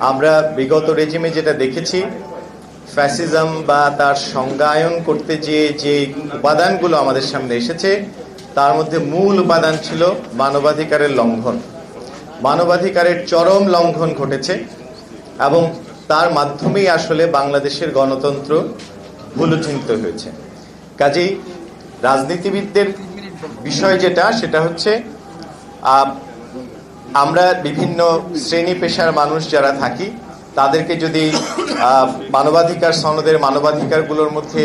আমরা বিগত রেজিমে যেটা দেখেছি ফ্যাসিজম বা তার সংজ্ঞায়ন করতে যে যে উপাদানগুলো আমাদের সামনে এসেছে, তার মধ্যে মূল উপাদান ছিল মানবাধিকারের লঙ্ঘন। মানবাধিকারের চরম লঙ্ঘন ঘটেছে এবং তার মাধ্যমেই আসলে বাংলাদেশের গণতন্ত্র ভুলুচিন্ত হয়েছে। কাজেই রাজনীতিবিদদের বিষয় যেটা, সেটা হচ্ছে আমরা বিভিন্ন শ্রেণি পেশার মানুষ যারা থাকি, তাদেরকে যদি মানবাধিকার সনদের মানবাধিকারগুলোর মধ্যে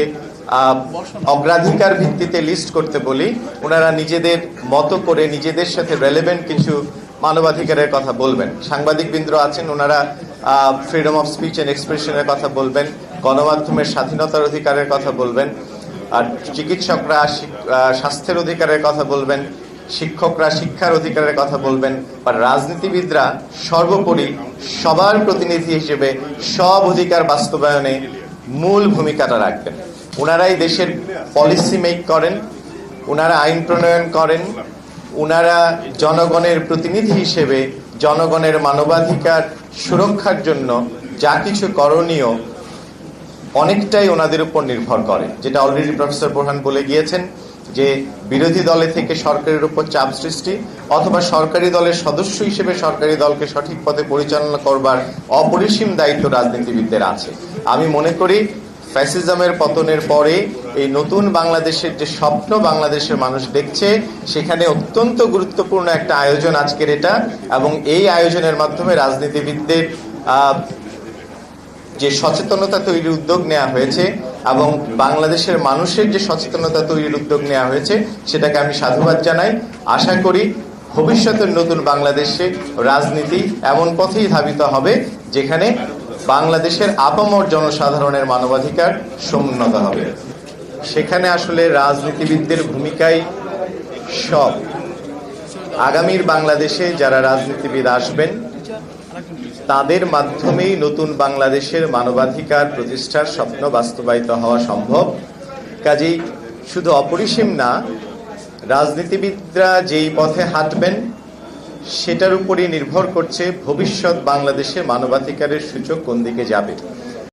অগ্রাধিকার ভিত্তিতে লিস্ট করতে বলি, ওনারা নিজেদের মতো করে নিজেদের সাথে রেলেভেন্ট কিছু মানবাধিকারের কথা বলবেন। সাংবাদিকবৃন্দ আছেন, ওনারা ফ্রিডম অফ স্পিচ অ্যান্ড এক্সপ্রেশনের কথা বলবেন, গণমাধ্যমের স্বাধীনতার অধিকারের কথা বলবেন, আর চিকিৎসকরা স্বাস্থ্যের অধিকারের কথা বলবেন শিক্ষকরা শিক্ষার অধিকারের কথা বলবেন, বা রাজনীতিবিদরা সর্বোপরি সবার প্রতিনিধি হিসেবে সব অধিকার বাস্তবায়নে মূল ভূমিকাটা রাখবেন। ওনারাই দেশের পলিসি মেক করেন ওনারা আইন প্রণয়ন করেন ওনারা জনগণের প্রতিনিধি হিসেবে জনগণের মানবাধিকার সুরক্ষার জন্য যা কিছু করণীয় অনেকটাই ওনাদের উপর নির্ভর করে, যেটা অলরেডি প্রফেসর প্রধান বলে গিয়েছেন। যে বিরোধী দলে থেকে সরকারের উপর চাপ সৃষ্টি অথবা সরকারি দলের সদস্য হিসেবে সরকারি দলকে সঠিক পথে পরিচালনা করবার অপরিসীম দায়িত্ব রাজনীতিবিদদের আছে। আমি মনে করি ফ্যাসিজমের পতনের পরে এই নতুন বাংলাদেশের যে স্বপ্ন বাংলাদেশের মানুষ দেখছে, সেখানে অত্যন্ত গুরুত্বপূর্ণ একটা আয়োজন আজকের এটা এবং এই আয়োজনের মাধ্যমে রাজনীতিবিদদের যে সচেতনতা তৈরির উদ্যোগ নেওয়া হয়েছে এবং বাংলাদেশের মানুষের যে সচেতনতা তৈরির উদ্যোগ নেওয়া হয়েছে, সেটাকে আমি সাধুবাদ জানাই। আশা করি ভবিষ্যতের নতুন বাংলাদেশে রাজনীতি এমন পথেই ধাবিত হবে, যেখানে বাংলাদেশের আপামর জনসাধারণের মানবাধিকার সমুন্নত হবে। সেখানে আসলে রাজনীতিবিদদের ভূমিকাই সব। আগামীর বাংলাদেশে যারা রাজনীতিবিদ আসবেন তাদের মাধ্যমেই নতুন বাংলাদেশের মানবাধিকার প্রতিষ্ঠার স্বপ্ন বাস্তবায়িত হওয়া সম্ভব। কাজেই শুধু অপরিসীম না, রাজনীতিবিদরা যেই পথে হাঁটবেন, সেটার উপরই নির্ভর করছে ভবিষ্যৎ বাংলাদেশে মানবাধিকারের সূচক কোন দিকে যাবে।